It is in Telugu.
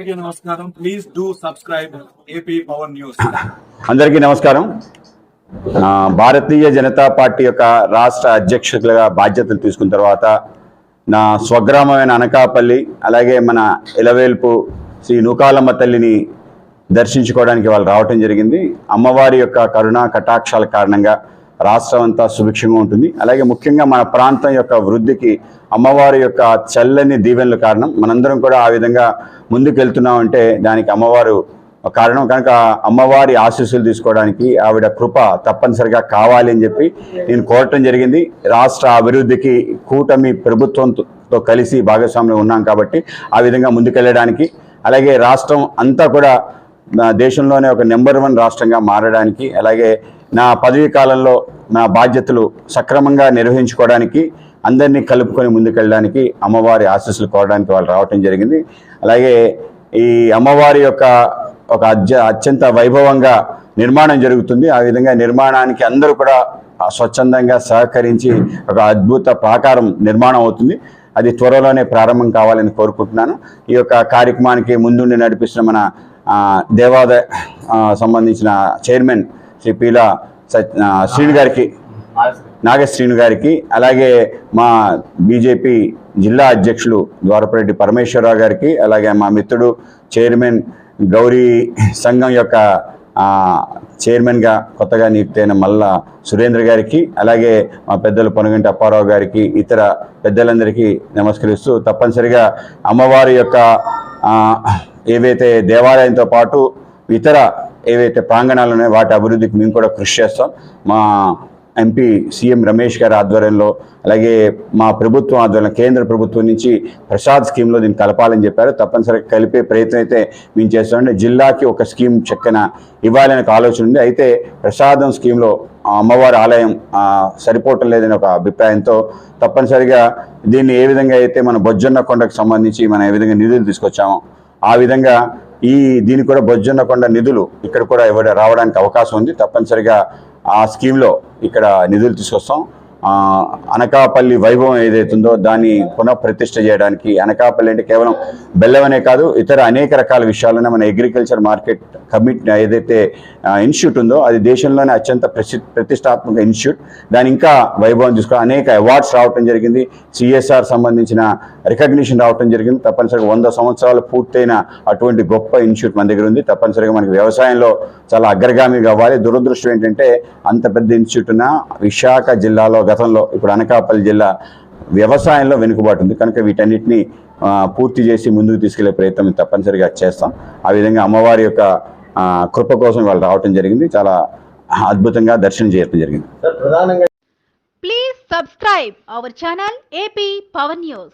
అందరికీ నమస్కారం. Please do subscribe AP power news అందరికీ నమస్కారం. భారతీయ జనతా పార్టీ యొక్క రాష్ట్ర అధ్యక్షులుగా బాధ్యతలు తీసుకున్న తర్వాత నా స్వగ్రామమైన అనకాపల్లి అలాగే మన ఎలవేల్పు శ్రీ నూకాలమ్మ తల్లిని దర్శించుకోవడానికి వాళ్ళు రావటం జరిగింది. అమ్మవారి యొక్క కరుణా కటాక్షాల కారణంగా రాష్ట్రం అంతా సుభిక్షంగా ఉంటుంది. అలాగే ముఖ్యంగా మన ప్రాంతం యొక్క వృద్ధికి అమ్మవారి యొక్క చల్లని దీవెనల కారణం. మనందరం కూడా ఆ విధంగా ముందుకెళ్తున్నామంటే దానికి అమ్మవారు కారణం. కనుక అమ్మవారి ఆశీస్సులు తీసుకోవడానికి ఆవిడ కృప తప్పనిసరిగా కావాలి అని చెప్పి నేను కోరటం జరిగింది. రాష్ట్ర అభివృద్ధికి కూటమి ప్రభుత్వంతో కలిసి భాగస్వామ్యం ఉన్నాం కాబట్టి ఆ విధంగా ముందుకెళ్ళడానికి అలాగే రాష్ట్రం అంతా కూడా నా దేశంలోనే ఒక నెంబర్ వన్ రాష్ట్రంగా మారడానికి అలాగే నా పదవీ కాలంలో నా బాధ్యతలు సక్రమంగా నిర్వహించుకోవడానికి అందరినీ కలుపుకొని ముందుకెళ్ళడానికి అమ్మవారి ఆశీస్సులు కోరడానికి వాళ్ళు రావటం జరిగింది. అలాగే ఈ అమ్మవారి యొక్క ఒక అత్య అత్యంత వైభవంగా నిర్మాణం జరుగుతుంది. ఆ విధంగా నిర్మాణానికి అందరూ కూడా స్వచ్ఛందంగా సహకరించి ఒక అద్భుత ప్రాకారం నిర్మాణం అవుతుంది. అది త్వరలోనే ప్రారంభం కావాలని కోరుకుంటున్నాను. ఈ యొక్క కార్యక్రమానికి ముందుండి నడిపిస్తున్న మన ఆ, దేవాదాయ సంబంధించిన చైర్మన్ శ్రీ పీలా సత్ శ్రీను గారికి నాగశ్రీను గారికి అలాగే మా బీజేపీ జిల్లా అధ్యక్షులు ద్వారపరెడ్డి పరమేశ్వరరావు గారికి అలాగే మా మిత్రుడు చైర్మన్ గౌరీ సంఘం యొక్క చైర్మన్గా కొత్తగా నియుక్తైన మల్ల సురేంద్ర గారికి అలాగే మా పెద్దలు పొనగంటి అప్పారావు గారికి ఇతర పెద్దలందరికీ నమస్కరిస్తూ తప్పనిసరిగా అమ్మవారి యొక్క ఏవైతే దేవాలయంతో పాటు ఇతర ఏవైతే ప్రాంగణాలు ఉన్నాయో వాటి అభివృద్ధికి మేము కూడా కృషి చేస్తాం. మా ఎంపీ సీఎం రమేష్ గారి ఆధ్వర్యంలో అలాగే మా ప్రభుత్వం ఆధ్వర్యంలో కేంద్ర ప్రభుత్వం నుంచి ప్రసాద్ స్కీమ్లో దీన్ని కలపాలని చెప్పారు. తప్పనిసరిగా కలిపే ప్రయత్నం అయితే మేము చేస్తామంటే జిల్లాకి ఒక స్కీమ్ చెక్కన ఇవ్వాలనే ఒక ఆలోచన ఉంది. అయితే ప్రసాదం స్కీమ్లో అమ్మవారి ఆలయం సరిపోవటం లేదని ఒక అభిప్రాయంతో తప్పనిసరిగా దీన్ని ఏ విధంగా అయితే మన బొజ్జన్న కొండకు సంబంధించి మనం ఏ విధంగా నిధులు తీసుకొచ్చామో ఆ విధంగా ఈ దీనికి కూడా బొజ్జన్న కొండ నిధులు ఇక్కడ కూడా ఇవ్వడం రావడానికి అవకాశం ఉంది. తప్పనిసరిగా ఆ స్కీమ్లో ఇక్కడ నిధులు తీసుకొస్తాం. అనకాపల్లి వైభవం ఏదైతుందో దాన్ని పునఃప్రతిష్ఠ చేయడానికి అనకాపల్లి అంటే కేవలం బెల్లమనే కాదు ఇతర అనేక రకాల విషయాలను మన అగ్రికల్చర్ మార్కెట్ కమిట్ ఏదైతే ఇన్స్టిట్యూట్ ఉందో అది దేశంలోనే అత్యంత ప్రతిష్టాత్మక ఇన్స్టిట్యూట్ దాని ఇంకా వైభవం తీసుకుని అనేక అవార్డ్స్ రావటం జరిగింది. సిఎస్ఆర్ సంబంధించిన రికగ్నిషన్ రావటం జరిగింది. తప్పనిసరిగా వంద సంవత్సరాలు పూర్తయిన అటువంటి గొప్ప ఇన్స్టిట్యూట్ మన దగ్గర ఉంది. తప్పనిసరిగా మనకి వ్యవసాయంలో చాలా అగ్రగామి కావాలి దురదృష్టం ఏంటంటే అంత పెద్ద ఇన్స్టిట్యూట్ విశాఖ జిల్లాలో గతంలో ఇప్పుడు అనకాపల్లి జిల్లా వ్యవసాయంలో వెనుకబాటు ఉంది. కనుక వీటన్నిటిని పూర్తి చేసి ముందుకు తీసుకెళ్ళే ప్రయత్నం తప్పనిసరిగా చేస్తాం. ఆ విధంగా అమ్మవారి యొక్క ఆ, కృప కోసం వాళ్ళు రావటం జరిగింది. చాలా అద్భుతంగా దర్శనం చేయడం జరిగింది. Please subscribe our channel AP Power News.